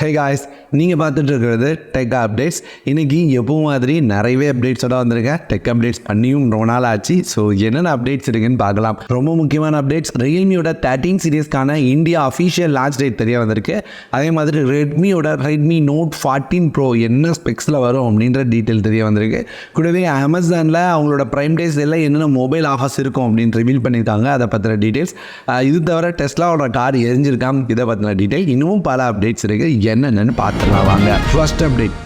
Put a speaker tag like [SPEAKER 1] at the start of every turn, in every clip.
[SPEAKER 1] Hey guys நீங்கள் பார்த்துட்டு இருக்கிறது டெக் அப்டேட்ஸ் இன்றைக்கி எப்போ மாதிரி நிறையவே அப்டேட்ஸோட வந்திருக்கேன். டெக் அப்டேட்ஸ் பண்ணியும் ரொம்ப நாள் ஆச்சு. ஸோ என்னென்ன அப்டேட்ஸ் இருக்குன்னு பார்க்கலாம். ரொம்ப முக்கியமான அப்டேட்ஸ் ரியல்மியோட தேர்ட்டீன் சீரியஸ்க்கான இந்தியா அஃபிஷியல் லான்ச் டேட் தெரிய வந்திருக்கு. அதே மாதிரி ரெட்மியோட ரெட்மி நோட் ஃபார்ட்டீன் ப்ரோ என்ன ஸ்பெக்ஸில் வரும் அப்படின்ற டீட்டெயில் தெரிய வந்திருக்கு. கூடவே அமேசானில் அவங்களோட ப்ரைம் டேஸ் எல்லாம் என்னென்ன மொபைல் ஆஃபர்ஸ் இருக்கும் அப்படின்னு ரிவீல் பண்ணியிருக்காங்க. அதை பற்றின டீட்டெயில்ஸ் இது தவிர டெஸ்லாவோட கார் எரிஞ்சிருக்காம். இதை பற்றின டீட்டெயில் இன்னும் பல அப்டேட்ஸ் இருக்குது என்னென்னு பார்த்துக்கலாம் வாங்க. ஃபர்ஸ்ட் அப்டேட்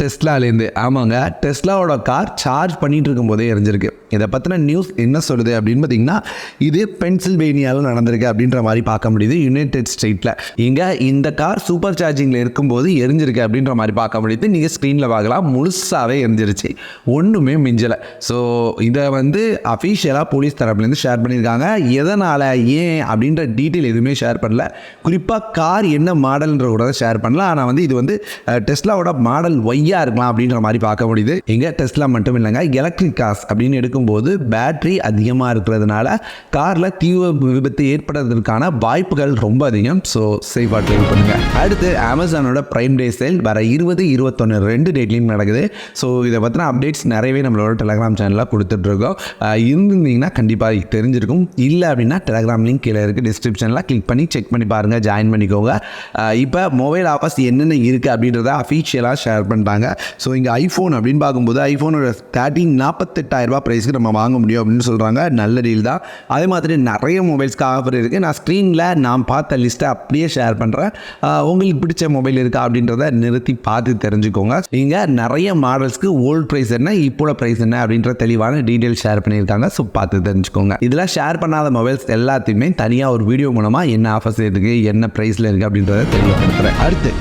[SPEAKER 1] டெஸ்லாலேருந்து. ஆமாங்க டெஸ்லாவோட கார் சார்ஜ் பண்ணிகிட்டு இருக்கும்போதே எரிஞ்சிருக்கு. இதை பற்றின நியூஸ் என்ன சொல்லுது அப்படின்னு பார்த்தீங்கன்னா இது பென்சில்வேனியாவில் நடந்திருக்கு அப்படின்ற மாதிரி பார்க்க முடியுது யுனைடெட் ஸ்டேட்டில் இங்கே இந்த கார் சூப்பர் சார்ஜிங்கில் இருக்கும்போது எரிஞ்சிருக்கு அப்படின்ற மாதிரி பார்க்க முடியுது. நீங்கள் ஸ்க்ரீனில் பார்க்கலாம் முழுசாகவே எரிஞ்சிருச்சு. ஒன்றுமே மிஞ்சலை. ஸோ இதை வந்து அஃபீஷியலாக போலீஸ் தரப்புலேருந்து ஷேர் பண்ணியிருக்காங்க. எதனால் ஏன் அப்படின்ற டீட்டெயில் எதுவுமே ஷேர் பண்ணல. குறிப்பாக கார் என்ன மாடல்ன்ற கூட ஷேர் பண்ணல ஆனால் வந்து இது வந்து டெஸ்லாவோட மாடல் ஒய்யாக இருக்கலாம் அப்படின்ற மாதிரி பார்க்க முடியுது. இங்கே டெஸ்ட்லாம் மட்டும் இல்லைங்க எலக்ட்ரிக் கார்ஸ் அப்படின்னு எடுக்கும்போது பேட்டரி அதிகமாக இருக்கிறதுனால காரில் தீவிர விபத்து ஏற்படுறதுக்கான வாய்ப்புகள் ரொம்ப அதிகம். ஸோ சேஃபாக ட்ரைவ் பண்ணுங்கள் அடுத்து அமேசானோட ப்ரைம் டே சேல் வர இருபது இருபத்தொன்று ரெண்டு டேட்லையும் நடக்குது. ஸோ இதை பற்றின அப்டேட்ஸ் நிறையவே நம்மளோட டெலகிராம் சேனலில் கொடுத்துட்ருக்கோம். இருந்திருந்தீங்கன்னா கண்டிப்பாக தெரிஞ்சிருக்கும். இல்லை அப்படின்னா டெலகிராம் லிங்க் கீழே இருக்குது டிஸ்கிரிப்ஷனில் கிளிக் பண்ணி செக் பண்ணி பாருங்கள் ஜாயின் பண்ணிக்கோங்க. இப்போ மொபைல் ஆஃபர்ஸ் என்னென்ன இருக்குது அப்படின்றத அஃபீஷியலாக ஷேர் பண்ணி பண்ணுறாங்க ஸோ இங்கே ஐஃபோன் அப்படின்னு பார்க்கும்போது ஐஃபோனோட தேர்ட்டின் நாற்பத்தெட்டாயிரரூபா ப்ரைஸ்க்கு நம்ம வாங்க முடியும் அப்படின்னு சொல்கிறாங்க நல்ல டீல் தான். அதே மாதிரி நிறைய மொபைல்ஸ்க்கு ஆஃபர் இருக்குது நான் ஸ்க்ரீனில் நான் பார்த்த லிஸ்ட்டை அப்படியே ஷேர் பண்ணுறேன் உங்களுக்கு பிடிச்ச மொபைல் இருக்கா அப்படின்றத நிறுத்தி பார்த்து தெரிஞ்சுக்கோங்க. இங்கே நிறைய மாடல்ஸ்க்கு ஓல்ட் ப்ரைஸ் என்ன இப்போல ப்ரைஸ் என்ன அப்படின்ற தெளிவான டீட்டெயில் ஷேர் பண்ணியிருக்காங்க. ஸோ பார்த்து தெரிஞ்சுக்கோங்க. இதெல்லாம் ஷேர் பண்ணாத மொபைல்ஸ் எல்லாத்தையுமே தனியாக ஒரு வீடியோ மூலமாக என்ன ஆஃபர்ஸ் இருக்குது என்ன ப்ரைஸில் இருக்குது அப்படின்றத தெளிவுபடுத்துகிறேன் அடுத்து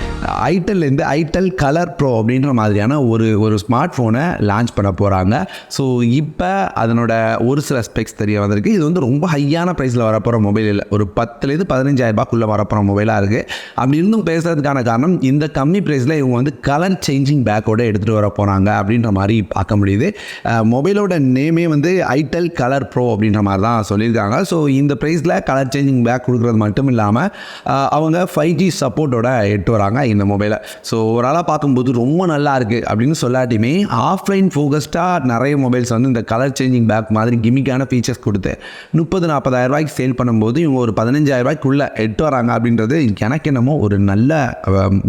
[SPEAKER 1] ஐட்டல்லேருந்து ஐட்டல் கலர் ப்ரோ அப்படின்ற மாதிரியான ஒரு ஒரு ஸ்மார்ட் ஃபோனை லான்ச் பண்ண போகிறாங்க ஸோ இப்போ அதனோட ஒரு சில ஸ்பெக்ஸ் தெரிய வந்திருக்கு. இது வந்து ரொம்ப ஹையான ப்ரைஸில் வரப்போகிற மொபைல் இல்லை. ஒரு பத்துலேருந்து பதினஞ்சாயிரரூபாக்குள்ளே வரப்போகிற மொபைலாக இருக்குது அப்படி இருந்தும் பேசுறதுக்கான காரணம் இந்த கம்மி ப்ரைஸில் இவங்க வந்து கலர் சேஞ்சிங் பேக்கோட எடுத்துகிட்டு வர போகிறாங்க அப்படின்ற மாதிரி பார்க்க முடியுது. மொபைலோட நேமே வந்து ஐட்டல் கலர் ப்ரோ அப்படின்ற மாதிரி தான் சொல்லியிருக்காங்க. ஸோ இந்த ப்ரைஸில் கலர் சேஞ்சிங் பேக் கொடுக்குறது மட்டும் இல்லாமல் அவங்க ஃபைவ் ஜி சப்போர்ட்டோட எடுத்து வராங்க இந்த மொபைலை ஸோ ஓவராலாக பார்க்கும்போது ரொம்ப ரொம்ப நல்லா இருக்குது அப்படின்னு சொல்லாட்டியுமே ஆஃப்லைன் ஃபோகஸ்டாக நிறைய மொபைல்ஸ் வந்து இந்த கலர் சேஞ்சிங் பேக் மாதிரி கிமிக்கான ஃபீச்சர்ஸ் கொடுத்து முப்பது நாற்பதாயிரம் ரூபாய்க்கு சேல் பண்ணும்போது இவங்க ஒரு பதினஞ்சாயிரரூபாய்க்குள்ளே எட்டு வராங்க அப்படின்றது எனக்கு என்னமோ ஒரு நல்ல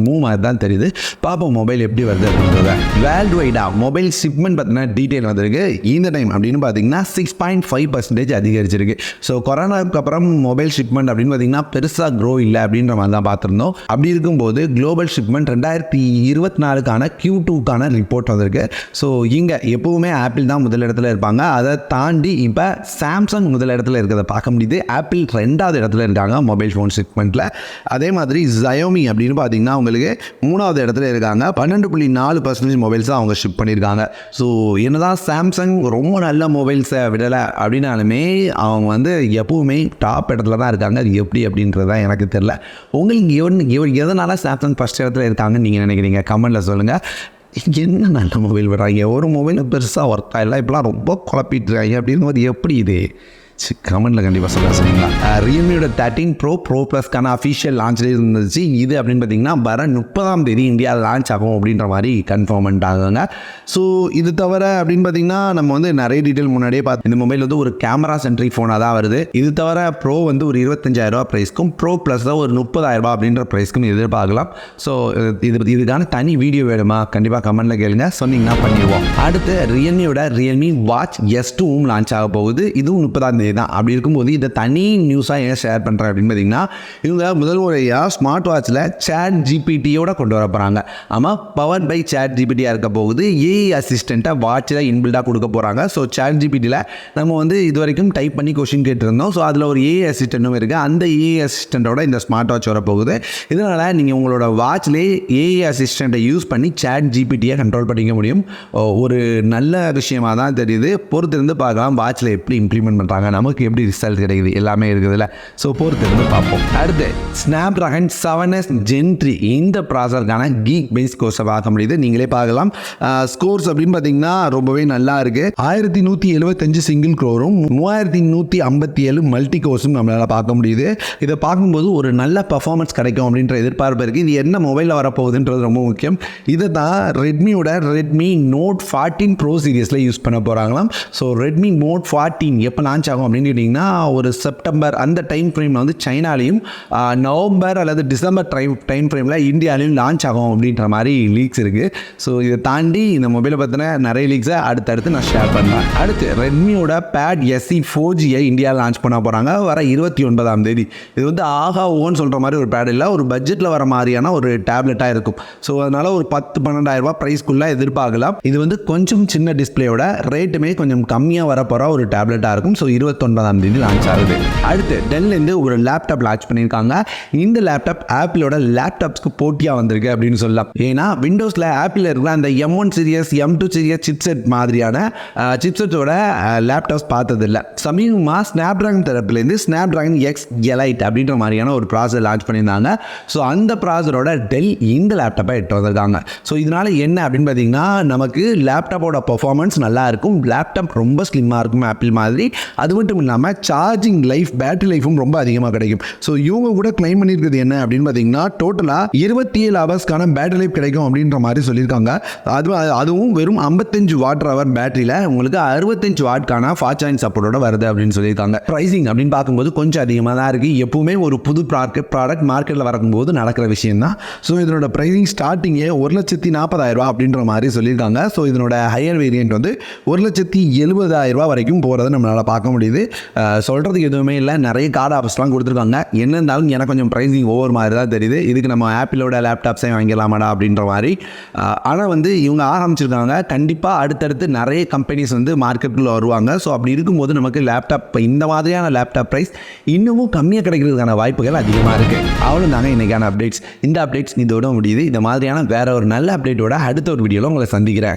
[SPEAKER 1] மூவ் மாதிரி தான் தெரியுது. பார்ப்போம் மொபைல் எப்படி வருது அப்படின்றத. வேர்ல்டு வைடாக மொபைல் ஷிப்மெண்ட் பார்த்தீங்கன்னா டீட்டெயில் வந்திருக்கு. இந்த டைம் அப்படின்னு பார்த்தீங்கன்னா சிக்ஸ் பாயிண்ட் ஃபைவ் பர்சன்டேஜ் அதிகரிச்சிருக்கு. ஸோ கொரோனாவுக்கு அப்புறம் மொபைல் ஷிப்மெண்ட் அப்படின்னு பார்த்தீங்கன்னா பெருசாக க்ரோ இல்லை அப்படின்ற மாதிரி தான் பார்த்துருந்தோம். அப்படி இருக்கும்போது குளோபல் ஷிப்மெண்ட் ரெண்டாயிரத்தி இருபத்தி நாலுக்கான கியூ டூக்கான ரிப்போர்ட் வந்திருக்கு. ஸோ இங்கே எப்பவுமே ஆப்பிள் தான் முதலிடத்துல இருப்பாங்க. அதை தாண்டி இப்போ சாம்சங் முதலிடத்தில் இருக்கிறத பார்க்க முடியுது. ஆப்பிள் ரெண்டாவது இடத்துல இருக்காங்க மொபைல் ஃபோன் செக்மெண்ட்டில் அதே மாதிரி ஜயோமி அப்படின்னு பார்த்தீங்கன்னா அவங்களுக்கு மூணாவது இடத்துல இருக்காங்க. பன்னெண்டு புள்ளி நாலு பர்சன்டேஜ் மொபைல்ஸ் தான் அவங்க ஷிப் பண்ணியிருக்காங்க. ஸோ என்னதான் சாம்சங் ரொம்ப நல்ல மொபைல்ஸை விடலை அப்படின்னாலுமே அவங்க வந்து எப்பவுமே டாப் இடத்துல தான் இருக்காங்க. அது எப்படி அப்படின்றது தான் எனக்கு தெரில உங்களுக்கு எவன் எவ- எதனால சாம்சங் ஃபஸ்ட் இடத்துல இருக்காங்கன்னு நீங்கள் நினைக்கிறீங்க? கமெண்ட்டில் சொல்லுங்கள் என்ன? நல்ல மொபைல் விடுறாங்க? ஒரு மொபைலும் பெருசாக ஒர்க் ஆகல இப்பெல்லாம் ரொம்ப குழப்பிட்டு இருக்காங்க. அப்படின்னு போது எப்படி இது? கமெண்ட்டில் கண்டிப்பாக சொல்ல சரிங்களா ரியல்மியோட தேர்ட்டின் ப்ரோ ப்ரோ ப்ளஸ்க்கான அஃபிஷியல் லான்ச் இருந்துச்சு. இது அப்படின்னு பார்த்தீங்கன்னா வர முப்பதாம் தேதி இந்தியா லான்ச் ஆகும் அப்படின்ற மாதிரி கன்ஃபார்ம் பண்ணிட்டாங்க ஸோ இது தவிர அப்படின்னு பார்த்தீங்கன்னா நம்ம வந்து நிறைய டீட்டெயில் முன்னாடியே பார்த்து இந்த மொபைல் வந்து ஒரு கேமரா சென்ட்ரிக் ஃபோனாக தான் வருது. இது தவிர ப்ரோ வந்து ஒரு இருபத்தஞ்சாயிரரூபா ப்ரைஸ்க்கும் ப்ரோ ப்ளஸ் தான் ஒரு முப்பதாயிரரூபா அப்படின்ற ப்ரைஸ்க்கும் எதிர்பார்க்கலாம். ஸோ இது இதுக்கான தனி வீடியோ வேணுமா? கண்டிப்பாக கமெண்ட்டில் கேளுங்க. சொன்னீங்கன்னா பண்ணிடுவோம். அடுத்து ரியல்மியோட ரியல்மி வாட்ச் எஸ் டூவும் லான்ச் ஆக போகுது. இதுவும் முப்பதாம் தேதி தான் அப்படி இருக்கும்போது இதை தனி நியூஸாக ஏன் ஷேர் பண்ணுறேன் அப்படின்னு பார்த்தீங்கன்னா இவங்க முதல் முறையாக ஸ்மார்ட் வாட்சில் சேட் ஜிபிடியோட கொண்டு வர போகிறாங்க ஆமாம் பவர் பை சேட் ஜிபிடியாக இருக்க போகுது. ஏஐ அசிஸ்டண்ட்டை வாட்சில் இன்பில்டாக கொடுக்க போகிறாங்க ஸோ சேட் ஜிபிடியில் நம்ம வந்து இது வரைக்கும் டைப் பண்ணி கொஷின் கேட்டிருந்தோம். ஸோ அதில் ஒரு ஏஐ அசிஸ்டண்ட்டும் இருக்குது அந்த ஏஐ அசிஸ்டண்ட்டோட இந்த ஸ்மார்ட் வாட்ச் வரப்போகுது போகுது. இதனால் நீங்கள் உங்களோட வாட்ச்லேயே ஏஐ அசிஸ்டண்ட்டை யூஸ் பண்ணி சேட் ஜிபிடியை கண்ட்ரோல் பண்ணிக்க முடியும். ஒரு நல்ல விஷயமாக தான் தெரியுது. பொறுத்திருந்து பார்க்கலாம். வாட்சில் எப்படி இம்ப்ளிமெண்ட் பண்ணுறாங்க நமக்கு எப்படி ரிசல்ட் கிடைக்குது? எல்லாமே இருக்குதுல்ல. ஸோ பொறுத்து இருந்து பார்ப்போம். அடுத்து Snapdragon seven S gen three இந்த ப்ராசருக்கான கீக் பேஸ் கோர்ஸை பார்க்க முடியுது. நீங்களே பார்க்கலாம். ஸ்கோர்ஸ் அப்படின்னு பார்த்தீங்கன்னா ரொம்பவே நல்லா இருக்கு. ஆயிரத்தி நூற்றி எழுபத்தஞ்சு சிங்கிள் க்ரோரும் மூவாயிரத்தி நூற்றி ஐம்பத்தி ஏழு மல்டி கோர்ஸும் நம்மளால் பார்க்க முடியுது. இதை பார்க்கும்போது ஒரு நல்ல பர்ஃபார்மன்ஸ் கிடைக்கும் அப்படின்ற எதிர்பார்ப்பு இருக்குது இது என்ன மொபைலில் வரப்போகுதுன்றது ரொம்ப முக்கியம். இதை தான் ரெட்மியோட ரெட்மி நோட் ஃபார்ட்டின் ப்ரோ சீரியஸில் யூஸ் பண்ண போகிறாங்களாம் ஸோ ரெட்மி நோட் ஃபார்ட்டீன் எப்போ லான்ச் ஆகும் அப்படின்னு கேட்டிங்கன்னா ஒரு செப்டம்பர் அந்த டைம் ஃப்ரேமில் வந்து சைனாலையும் நவம்பர் அல்லது டிசம்பர் டைம் டைம் ஃப்ரேமில் இந்தியாலையும் லான்ச் ஆகும் அப்படின்ற மாதிரி லீக்ஸ் இருக்குது ஸோ இதை தாண்டி இந்த மொபைலை பற்றின நிறைய லீக்ஸை அடுத்தடுத்து நான் ஷேர் பண்ணுறேன் அடுத்து ரெட்மியோட பேட் எஸ்சி ஃபோர் ஜியை இந்தியாவில் லான்ச் பண்ண போகிறாங்க வர இருபத்தி ஒன்பதாம் தேதி. இது வந்து ஆகா ஓன்னு சொல்கிற மாதிரி ஒரு பேட் இல்லை. ஒரு பட்ஜெட்டில் வர மாதிரியான ஒரு டேப்லெட்டாக இருக்கும். ஸோ அதனால் ஒரு பத்து பன்னெண்டாயிரம் ரூபாய் ப்ரைஸ்க்குள்ளே எதிர்பார்க்கலாம். இது வந்து கொஞ்சம் சின்ன டிஸ்பிளேயோட ரேட்டுமே கொஞ்சம் கம்மியாக வரப்போகிற ஒரு டேப்லெட்டாக இருக்கும். ஸோ இருபத்தி இருபத்தொன்பதாம் தேதி லான்ச் ஆகுது. அடுத்து டெல்லேருந்து ஒரு லேப்டாப் லான்ச் பண்ணியிருக்காங்க. இந்த லேப்டாப் ஆப்பிளோட லேப்டாப்ஸ்க்கு போட்டியாக வந்திருக்கு அப்படின்னு சொல்லலாம். ஏன்னா விண்டோஸில் ஆப்பிள் இருக்கிற அந்த M one series M two series chipset மாதிரியான சிப்செட்டோட லேப்டாப்ஸ் பார்த்ததில்ல. சமீபமாக ஸ்னாப் ட்ராகன் தரப்புலேருந்து ஸ்னாப் ட்ராகன் எக்ஸ் எலைட் அப்படின்ற மாதிரியான ஒரு ப்ராசர் லான்ச் பண்ணியிருந்தாங்க. ஸோ அந்த ப்ராசரோட டெல் இந்த லேப்டாப்பை எட்டு வந்திருக்காங்க. ஸோ இதனால் என்ன அப்படின்னு பார்த்தீங்கன்னா நமக்கு லேப்டாப்போட பர்ஃபார்மன்ஸ் நல்லா இருக்கும். லேப்டாப் ரொம்ப ஸ்லிம்மாக இருக்கும் ஆப்பிள் மாதிரி. அதுவும் மட்டும் இல்லாமல் சார்ஜிங் லைஃப் பேட்டரி லைஃபும் ரொம்ப அதிகமாக கிடைக்கும். ஸோ இவங்க கூட கிளைம் பண்ணியிருக்கிறது என்ன அப்படின்னு பார்த்தீங்கன்னா டோட்டலாக இருபத்தி ஏழு ஹவர்ஸ்க்கான பேட்டரி லைஃப் கிடைக்கும் அப்படின்ற மாதிரி சொல்லியிருக்காங்க. அது அதுவும் வெறும் ஐம்பத்தஞ்சு வாட் ஹவர் பேட்டரியில் உங்களுக்கு அறுபத்தஞ்சு வாட்கான ஃபாஸ்ட் சார்ஜிங் சப்போர்ட்டோட வருது அப்படின்னு சொல்லியிருக்காங்க. ப்ரைசிங் அப்படின்னு பார்க்கும்போது கொஞ்சம் அதிகமாக தான் இருக்குது எப்பவுமே ஒரு புது ப்ராடக்ட் ப்ராடக்ட் மார்க்கெட்டில் வரும்போது நடக்கிற விஷயம் தான் ஸோ இதனோட ப்ரைசிங் ஸ்டார்டிங்கே ஒரு லட்சத்தி நாற்பதாயிரம் அப்படின்ற மாதிரி சொல்லியிருக்காங்க. ஸோ இதனோட ஹையர் வேரியன்ட் வந்து ஒரு லட்சத்தி எழுபதாயிரம் ரூபா வரைக்கும் போகிறத நம்மளால் பார்க்க முடியுது. இது. சொல்கிறதுக்கு எதுவுமே இல்லை. நிறைய கார்டு ஆஃபர்ஸ்லாம் கொடுத்துருக்காங்க. என்ன இருந்தாலும் எனக்கு கொஞ்சம் ப்ரைஸிங் ஓவர் மாதிரி தான் தெரியுது. இதுக்கு நம்ம ஆப்பிளோட லேப்டாப்ஸே வாங்கிடலாமாடா அப்படின்ற மாதிரி. ஆனால் வந்து இவங்க ஆரம்பிச்சிருக்காங்க. கண்டிப்பாக அடுத்தடுத்து நிறைய கம்பெனிஸ் வந்து மார்க்கெட்டில் வருவாங்க. ஸோ அப்படி இருக்கும்போது நமக்கு லேப்டாப் இந்த மாதிரியான லேப்டாப் ப்ரைஸ் இன்னமும் கம்மியாக கிடைக்கிறதுக்கான வாய்ப்புகள் அதிகமாக இருக்குது அவ்வளோ தாங்க இன்றைக்கான அப்டேட்ஸ் இந்த அப்டேட்ஸ் இதோட முடியுது. இந்த மாதிரியான வேற ஒரு நல்ல அப்டேட்டோட அடுத்த ஒரு வீடியோவில் உங்களை சந்திக்கிறேன்.